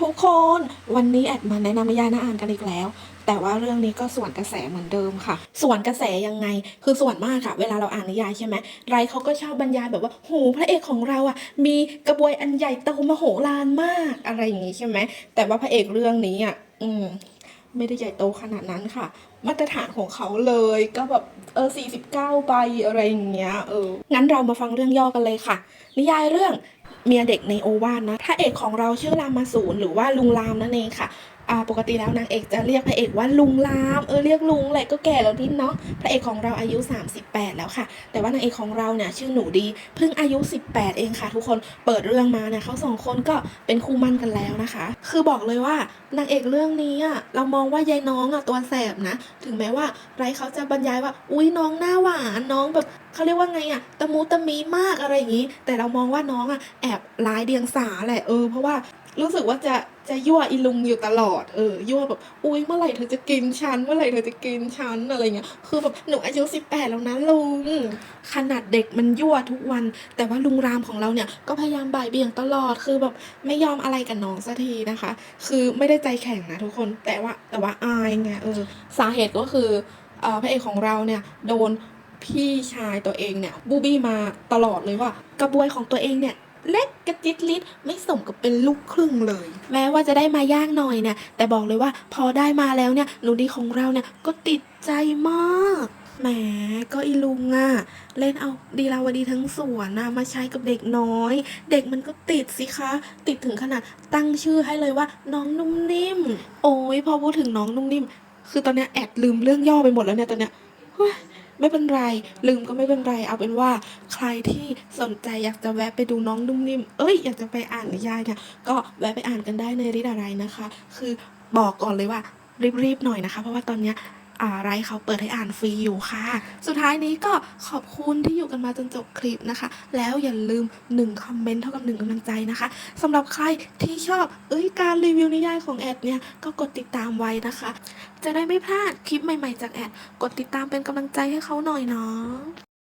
ทุกคนวันนี้แอดมาแนะนำนิยายน่าอ่านกันอีกแล้ว แต่ว่าเรื่องนี้ก็ส่วนกระแสเหมือนเดิมค่ะ ส่วนกระแสยังไง คือส่วนมากค่ะ เวลาเราอ่านนิยายใช่ไหมไรเขาก็ชอบบรรยายแบบว่าโหพระเอกของเราอะ มีกระบวยอันใหญ่โตมโหฬารมากอะไรอย่างงี้ใช่ไหมแต่ว่าพระเอกเรื่องนี้อะอืมไม่ได้ใหญ่โตขนาดนั้นค่ะ มาตรฐานของเขาเลยก็แบบเออ49ใบอะไรอย่างเงี้ยเอองั้นเรามาฟังเรื่องย่อกันเลยค่ะ นิยายเรื่อง เมียเด็กในโอวาทนะพระเอกของเราชื่อรามาสูนหรือว่าลุงรามนั่นเองค่ะ อ่าปกติแล้วนางเอกจะเรียกพระเอกว่าลุงรามเออเรียกลุงแหละก็แก่แล้วนิดเนาะพระเอกของเราอายุ 38 แล้วค่ะ แต่ว่านางเอกของเราเนี่ยชื่อหนูดีเพิ่งอายุ 18 เองค่ะ ทุกคนเปิดเรื่องมาเนี่ยเขาสองคนก็เป็นคู่มั่นกันแล้วนะคะ คือบอกเลยว่านางเอกเรื่องนี้อะเรามองว่ายายน้องอะตัวแสบนะ ถึงแม้ว่าไรเขาจะบรรยายว่า อุ้ยน้องหน้าหวานน้องแบบเขาเรียกว่าไงอะตะมูตะมีมากอะไรอย่างนี้ แต่เรามองว่าน้องอะแอบร้ายเดียงสาแหละเออเพราะว่า รู้สึกว่าจะจะยั่วอีลุงอยู่ตลอดเออยั่วแบบอุ้ยเมื่อไหร่เธอจะกินฉันเมื่อไหร่เธอจะกินฉันอะไรเงี้ยคือแบบหนูอายุ18แปดแล้วนะลุงขนาดเด็กมันยั่วทุกวัน แต่ว่าลุงรามของเราเนี่ยก็พยายามบ่ายเบี่ยงตลอดคือแบบไม่ยอมอะไรกับน้องสักทีนะคะ คือไม่ได้ใจแข็งนะทุกคนแต่ว่าแต่ว่าอายไงเออสาเหตุก็คือเอ่อพระเอกของเราเนี่ยโดนพี่ชายตัวเองเนี่ยบูบี้มาตลอดเลยว่ากระบวยของตัวเองเนี่ย เล็กกระจิตลิดไม่สมกับเป็นลูกครึ่งเลย แม้ว่าจะได้มายากหน่อยเนี่ยแต่บอกเลยว่าพอได้มาแล้วเนี่ยหนูดีของเราเนี่ยก็ติดใจมากแหมก็อีลุงอะเล่นเอาดีลาวดีทั้งสวนนะมาใช้กับเด็กน้อย เด็กมันก็ติดสิคะ ติดถึงขนาดตั้งชื่อให้เลยว่า น้องนุ่มนิ่ม โอ้ยพอพูดถึงน้องนุ่มนิ่ม คือตอนเนี้ยแอดลืมเรื่องย่อไปหมดแล้วเนี่ยตอนเนี้ย ไม่เป็นไร ลืมก็ไม่เป็นไร เอาเป็นว่าใครที่สนใจอยากจะแวะไปดูน้องนุ่มนิ่ม เอ้ยอยากจะไปอ่านนิยายเนี่ยก็แวะไปอ่านกันได้ในริดอะไรนะคะ คือบอกก่อนเลยว่ารีบๆหน่อยนะคะ เพราะว่าตอนเนี้ย อะไรเขาเปิดให้อ่านฟรีอยู่ค่ะ สุดท้ายนี้ก็ขอบคุณที่อยู่กันมาจนจบคลิปนะคะ แล้วอย่าลืม1คอมเมนต์เท่ากับ1กำลังใจนะคะสำหรับใครที่ชอบเอ้ยการรีวิวนิยายของแอดเนี่ยก็กดติดตามไว้นะคะ จะได้ไม่พลาดคลิปใหม่ๆจากแอด กดติดตามเป็นกำลังใจให้เขาหน่อยเนาะ